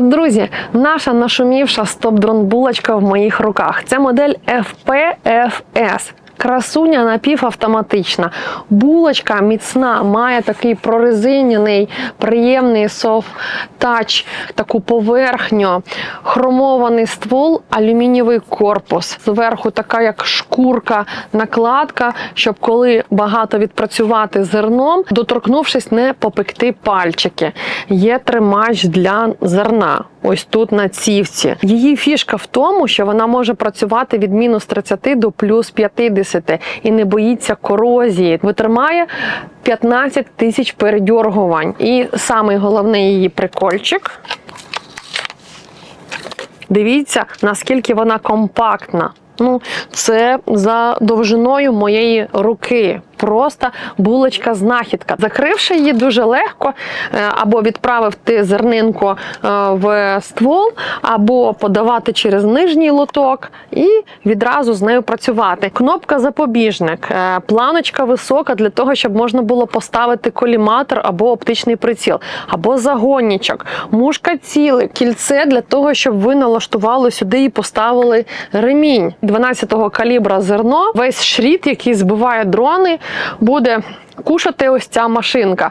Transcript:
Друзі, наша нашумівша стоп-дрон булочка в моїх руках. Це модель FPFS. Красуня напівавтоматична. Булочка міцна, має такий прорезиняний, приємний софт тач, таку поверхню, хромований ствол, алюмінієвий корпус. Зверху така як шкурка, накладка, щоб коли багато відпрацювати зерном, доторкнувшись, не попекти пальчики. Є тримач для зерна. Ось тут на цівці. Її фішка в тому, що вона може працювати від мінус 30 до плюс 50 і не боїться корозії. Витримає 15 тисяч передьоргувань. І самий головний її прикольчик. Дивіться, наскільки вона компактна. Ну, це за довжиною моєї руки. Просто булочка знахідка. Закривши її дуже легко, е, або відправити зернинку е, в ствол, або подавати через нижній лоток і відразу з нею працювати. Кнопка запобіжник, е, планочка висока для того, щоб можна було поставити коліматор або оптичний приціл, або загонничок, мушка цілий, кільце для того, щоб ви налаштували сюди і поставили ремінь 12-го калібра зерно. Весь шріт, який збиває дрони, буде. Кушати ось ця машинка.